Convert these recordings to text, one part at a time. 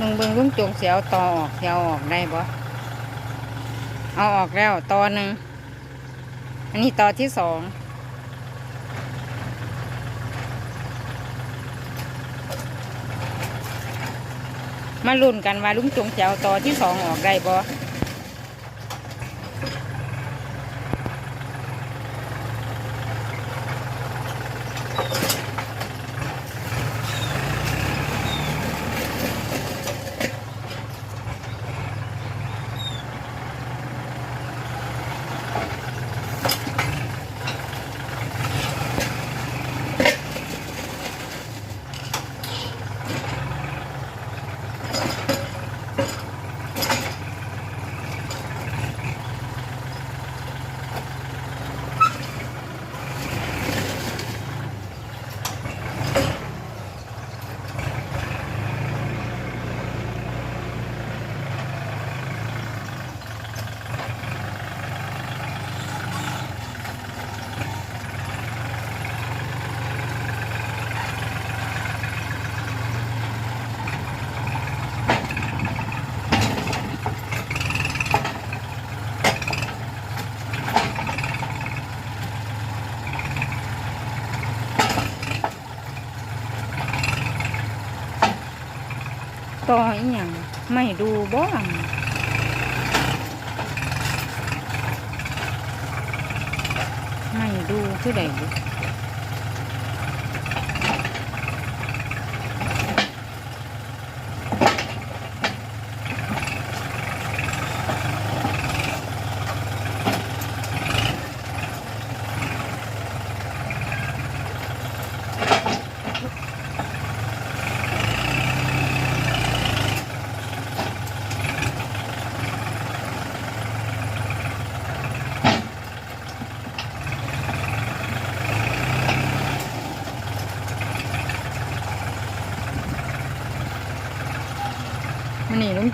มึงเบิ่งลุงจงเสียวต่อออกเสียวออกได้บ่เอาออกแล้วต่อหนึ่งอันนี้ต่อที่สองมาลุ้นกันว่าลุงจงเสียวตอที่สองออกได้บ่ ต่ออีหยังไม่ดูบ้างไม่ดูคือใดบุมั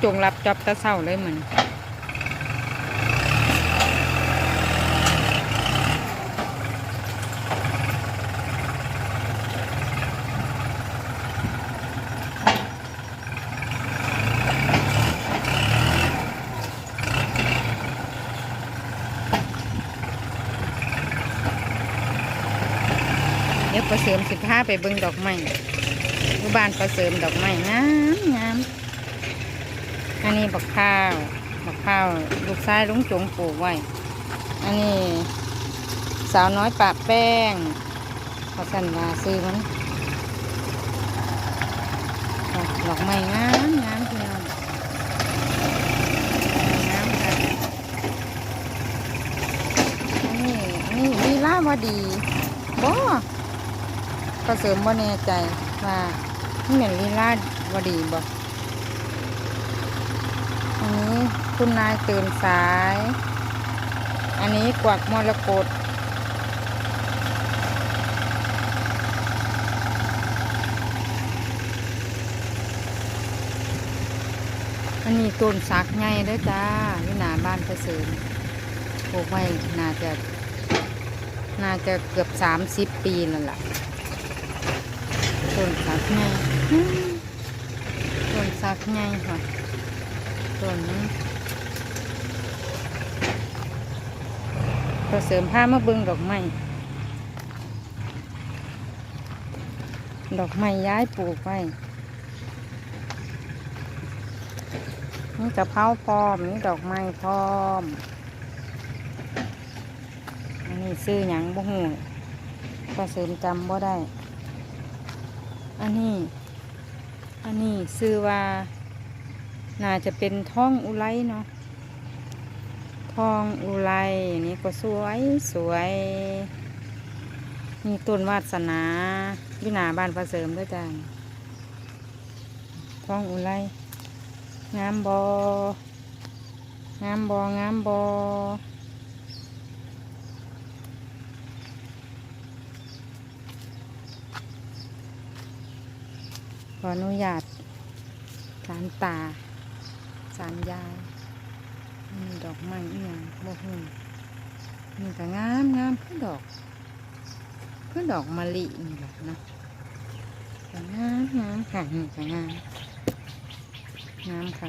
จงรับจอบตะเศร้าเลยมันเดี๋ยวประเสริมสิบห้าไปเบิ่งดอกไม้อยู่บ้านประเสริมดอกไม้งามงาม อันนี้บักข้าว บักข้าว ลูกชายลุงจงปลูกไว้ อันนี้สาวน้อยปะแป้งเขาสั่นมาซื้อมันดอกไม้งามงามพี่น้องงามค่ะอันนี้อันนี้ลีลาวดีบ่ก็เสริมบ่แน่ใจว่านี่เหมือนลีลาวดีบ่อั นนี้คุณนายตื่นสาย อันนี้กวักมรกตอันนี้ต้นสักไงเด้อจ้าที่หน้าบ้านประเสริมปลูกไว้น่าจะ น่าจะเกือบสามสิบปีแล้วล่ะต้นสักไงต้นสักไงค่ะ ส่วนนี้เราเสริมผ้ามาเบิงดอกไม้ดอกไม้ย้ายปลูกไว้นี่กะเพราพร้อมนี่ดอกไม้พร้อมอันนี้ซื้อหยังบ่หูก็เสริมจำบ่ได้ อันนี้ อันนี้ซื้อว่า น่าจะเป็นท้องอุไรเนาะทองอุไรนี่ก็สวยสวยมีต้นวาสนาวินาบ้านประเสริมด้วยจ้าทองอุไร งามบองามบองามบอขออนุญาตสารตา สารยายมีดอกไม้เอียงบ่ฮู้นี่ก็งามงามคือดอกคือดอกมะลินี่แหละนะก็งามงามค่ะนี่ก็งามงามค่ะ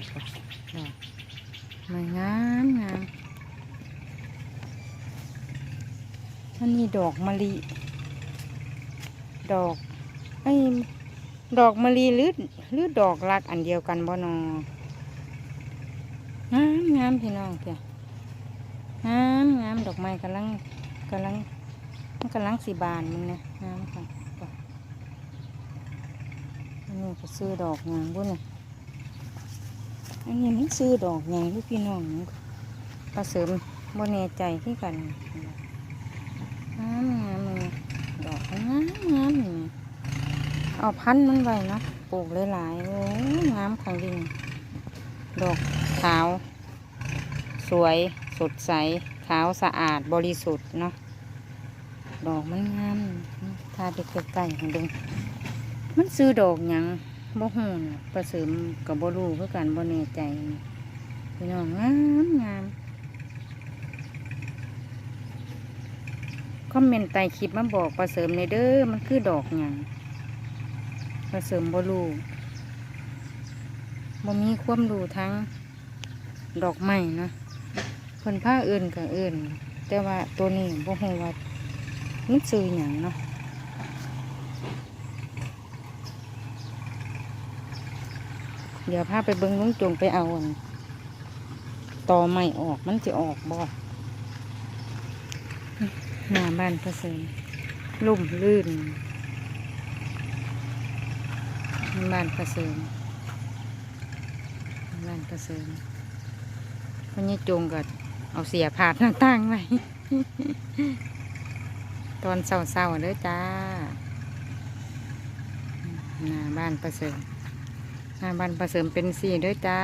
ดอกไม่งามงามอันนี้ดอกมะลิดอกไอ้ดอกมะลิหรือหรือดอกรักอันเดียวกันบ่นอ งามงามพี่น้องเพียงามงามดอกไม้กำลังกำลังมันกำลังสีบานมึงนะงามค่ะอันนี้ก็ซื้อดอกงามบุ่นนะอันนี้มันซื้อดอกงามพี่น้องประเสริมบ่แนใจที่กันงามงามเลยดอกงามงามเอาพันธุ์มันไว้นะปลูกหลายๆโอ้งามขังดินดอก ขาว สวยสดใส ขาวสะอาดบริสุทธิ์เนาะดอกมันงามถ้าไปใกล้ๆให้ดูมันซื้อดอกหยังบ่ฮู้นะประเสริมกับบ่รู้เพื่อกันบ่แน่ใจพี่น้องงามงามคอมเมนต์ใต้คลิปมาบอกประเสริมในเด้อมันคือดอกหยังประเสริมบ่รู้บ่มีความรู้ทั้ง ดอกไม้เนาะเพิ่นผ้าอื่นกับอื่น แต่ว่าตัวนี้บ่ฮู้ว่ามันซื้อหยังเนาะเดี๋ยวพาไปเบิ่งลุงจงไปเอาอันตอไม้ออกมันจะออกบ่หน้าบ้านพระเสริมลุ่มลื่นบ้านพระเสริมบ้านพระเสริม วันนี้จงก็เอาเสียผาดหน้าต่างไว้ตอนเศร้าๆเด้อจ้าหน้าบ้านประเสริมหน้าบ้านประเสริมเป็นสี่เด้อจ้า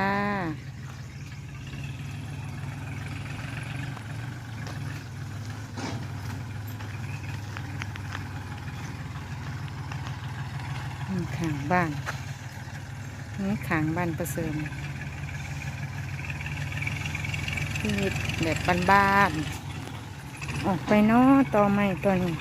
ขางบ้านขางบ้านประเสริม ชีวิตแบบบ้านๆออกไปเนอต่อไม้ตัวนี้